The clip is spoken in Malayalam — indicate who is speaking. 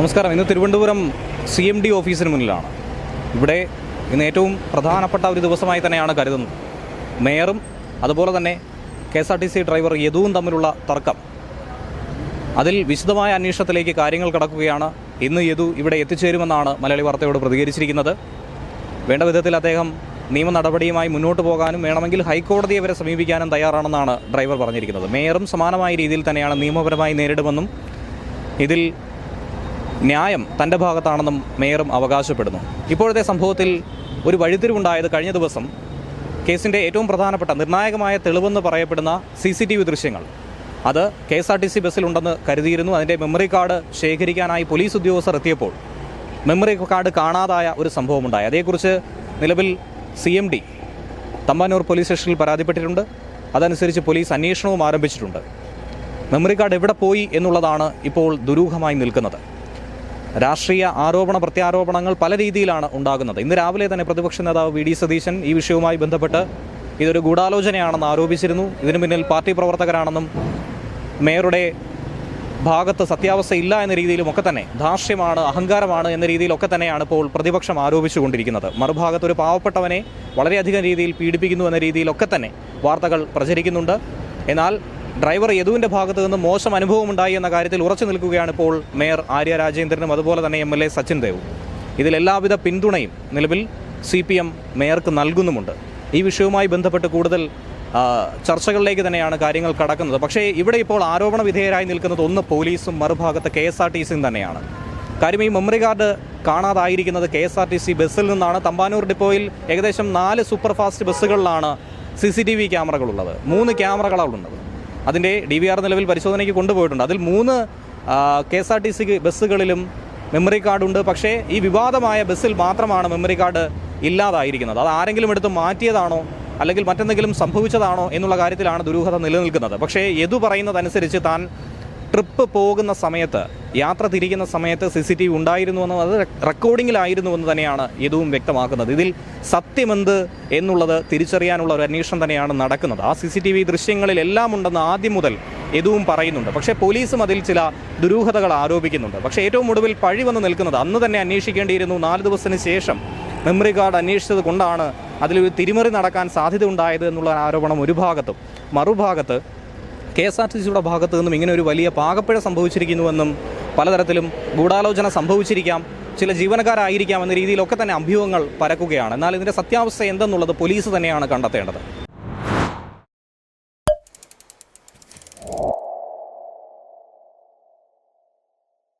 Speaker 1: നമസ്കാരം. ഇന്ന് തിരുവനന്തപുരം സി എം ഡി ഓഫീസിന് മുന്നിലാണ്. ഇവിടെ ഇന്ന് ഏറ്റവും പ്രധാനപ്പെട്ട ഒരു ദിവസമായി തന്നെയാണ് കരുതുന്നത്. മേയറും അതുപോലെ തന്നെ K S R T C driver യദുവും തമ്മിലുള്ള തർക്കം. അതിൽ വിശദമായ അന്വേഷണത്തിലേക്ക് കാര്യങ്ങൾ കടക്കുകയാണ്. ഇന്ന് യദു ഇവിടെ എത്തിച്ചേരുമെന്നാണ് മലയാളി വാർത്തയോട് പ്രതികരിച്ചിരിക്കുന്നത്. വേണ്ട വിധത്തിൽ അദ്ദേഹം നിയമ നടപടിയുമായി മുന്നോട്ട് പോകാനും വേണമെങ്കിൽ ഹൈക്കോടതിയെ വരെ സമീപിക്കാനും തയ്യാറാണെന്നാണ് ഡ്രൈവർ പറഞ്ഞിരിക്കുന്നത്. മേയറും സമാനമായ രീതിയിൽ തന്നെയാണ് നിയമപരമായി നേരിടുമെന്നും ഇതിൽ ന്യായം തന്റെ ഭാഗത്താണെന്നും മേയറും അവകാശപ്പെടുന്നു. ഇപ്പോഴത്തെ സംഭവത്തിൽ ഒരു വഴിത്തിരിവുണ്ടായത് കഴിഞ്ഞ ദിവസം കേസിന്റെ ഏറ്റവും പ്രധാനപ്പെട്ട നിർണായകമായ തെളിവെന്ന് പറയപ്പെടുന്ന സി സി ടി വി ദൃശ്യങ്ങൾ. അത് K S R T C ബസ്സിലുണ്ടെന്ന് കരുതിയിരുന്നു. അതിന്റെ മെമ്മറി കാർഡ് ശേഖരിക്കാനായി പോലീസ് ഉദ്യോഗസ്ഥർ എത്തിയപ്പോൾ മെമ്മറി കാർഡ് കാണാതായ ഒരു സംഭവമുണ്ടായി. അതേക്കുറിച്ച് നിലവിൽ C M D Thampanoor police സ്റ്റേഷനിൽ പരാതിപ്പെട്ടിട്ടുണ്ട്. അതനുസരിച്ച് പോലീസ് അന്വേഷണവും ആരംഭിച്ചിട്ടുണ്ട്. മെമ്മറി കാർഡ് എവിടെ പോയി എന്നുള്ളതാണ് ഇപ്പോൾ ദുരൂഹമായി നിൽക്കുന്നത്. രാഷ്ട്രീയ ആരോപണ പ്രത്യാരോപണങ്ങൾ പല രീതിയിലാണ് ഉണ്ടാകുന്നത്. ഇന്ന് രാവിലെ തന്നെ പ്രതിപക്ഷ നേതാവ് വി ഡി സതീശൻ ഈ വിഷയവുമായി ബന്ധപ്പെട്ട് ഇതൊരു ഗൂഢാലോചനയാണെന്ന് ആരോപിച്ചിരുന്നു. ഇതിനു പിന്നിൽ പാർട്ടി പ്രവർത്തകരാണെന്നും മേയറുടെ ഭാഗത്ത് സത്യാവസ്ഥ ഇല്ല എന്ന രീതിയിലും ഒക്കെ തന്നെ ധാർഷ്ട്യമാണ് അഹങ്കാരമാണ് എന്ന രീതിയിലൊക്കെ തന്നെയാണ് ഇപ്പോൾ പ്രതിപക്ഷം ആരോപിച്ചുകൊണ്ടിരിക്കുന്നത്. മറുഭാഗത്ത് ഒരു പാവപ്പെട്ടവനെ വളരെയധികം രീതിയിൽ പീഡിപ്പിക്കുന്നു എന്ന രീതിയിലൊക്കെ തന്നെ വാർത്തകൾ പ്രചരിക്കുന്നുണ്ട്. എന്നാൽ ഡ്രൈവർ യദുവിന്റെ ഭാഗത്ത് നിന്ന് മോശം അനുഭവം ഉണ്ടായി എന്ന കാര്യത്തിൽ ഉറച്ചു നിൽക്കുകയാണ് ഇപ്പോൾ മേയർ ആര്യ രാജേന്ദ്രനും അതുപോലെ തന്നെ എം എൽ എ സച്ചിൻ ദേവും. ഇതിൽ എല്ലാവിധ പിന്തുണയും നിലവിൽ സി പി എം മേയർക്ക് നൽകുന്നുമുണ്ട്. ഈ വിഷയവുമായി ബന്ധപ്പെട്ട് കൂടുതൽ ചർച്ചകളിലേക്ക് തന്നെയാണ് കാര്യങ്ങൾ കടക്കുന്നത്. പക്ഷേ ഇവിടെ ഇപ്പോൾ ആരോപണ വിധേയരായി നിൽക്കുന്നത് ഒന്ന് പോലീസും മറുഭാഗത്ത് കെ എസ് ആർ ടി സിയും തന്നെയാണ്. കാര്യം ഈ memory card കാണാതായിരിക്കുന്നത് K S R T C ബസ്സിൽ നിന്നാണ്. തമ്പാനൂർ ഡിപ്പോയിൽ ഏകദേശം നാല് സൂപ്പർ ഫാസ്റ്റ് ബസ്സുകളിലാണ് സി സി ടി വി ക്യാമറകളുള്ളത്. മൂന്ന് ക്യാമറകളാണുള്ളത് അതിന്റെ ഡി വി ആർ നിലവിൽ പരിശോധനയ്ക്ക് കൊണ്ടുപോയിട്ടുണ്ട്. അതിൽ മൂന്ന് K S R T C ബസ്സുകളിലും memory കാർഡുണ്ട് പക്ഷേ ഈ വിവാദമായ ബസ്സിൽ മാത്രമാണ് മെമ്മറി കാർഡ് ഇല്ലാതായിരിക്കുന്നത്. അത് ആരെങ്കിലും എടുത്ത് മാറ്റിയതാണോ അല്ലെങ്കിൽ മറ്റെന്തെങ്കിലും സംഭവിച്ചതാണോ എന്നുള്ള കാര്യത്തിലാണ് ദുരൂഹത നിലനിൽക്കുന്നത്. പക്ഷേ യദു പറയുന്നതനുസരിച്ച് താൻ ട്രിപ്പ് പോകുന്ന സമയത്ത് യാത്ര തിരിക്കുന്ന സമയത്ത് സി സി ടി വി ഉണ്ടായിരുന്നുവെന്നും അത് റെക്കോർഡിങ്ങിലായിരുന്നുവെന്ന് തന്നെയാണ് ഇതും വ്യക്തമാക്കുന്നത്. ഇതിൽ സത്യമെന്ത് എന്നുള്ളത് തിരിച്ചറിയാനുള്ള ഒരു അന്വേഷണം തന്നെയാണ് നടക്കുന്നത്. ആ സി സി ടി വി ദൃശ്യങ്ങളിലെല്ലാം ഉണ്ടെന്ന് ആദ്യം മുതൽ ഇതും പറയുന്നുണ്ട്. പക്ഷേ പോലീസും അതിൽ ചില ദുരൂഹതകൾ ആരോപിക്കുന്നുണ്ട്. പക്ഷേ ഏറ്റവും ഒടുവിൽ പഴി വന്ന് നിൽക്കുന്നത് അന്ന് തന്നെ അന്വേഷിക്കേണ്ടിയിരുന്നു. നാല് ദിവസത്തിന് ശേഷം മെമ്മറി കാർഡ് അന്വേഷിച്ചത് കൊണ്ടാണ് അതിലൊരു തിരിമറി നടക്കാൻ സാധ്യത ഉണ്ടായത് എന്നുള്ള ആരോപണം ഒരു ഭാഗത്തും മറുഭാഗത്ത് കെ എസ് ആർ ടി സിയുടെ ഭാഗത്തു നിന്നും ഇങ്ങനെ ഒരു വലിയ പാകപ്പിഴ സംഭവിച്ചിരിക്കുന്നുവെന്നും പലതരത്തിലും ഗൂഢാലോചന സംഭവിച്ചിരിക്കാം. ചില ജീവനക്കാരായിരിക്കാം എന്ന രീതിയിലൊക്കെ തന്നെ അഭ്യൂഹങ്ങൾ പരക്കുകയാണ്. എന്നാൽ ഇതിന്റെ സത്യാവസ്ഥ എന്തെന്നുള്ളത് പോലീസ് തന്നെയാണ് കണ്ടെത്തേണ്ടത്.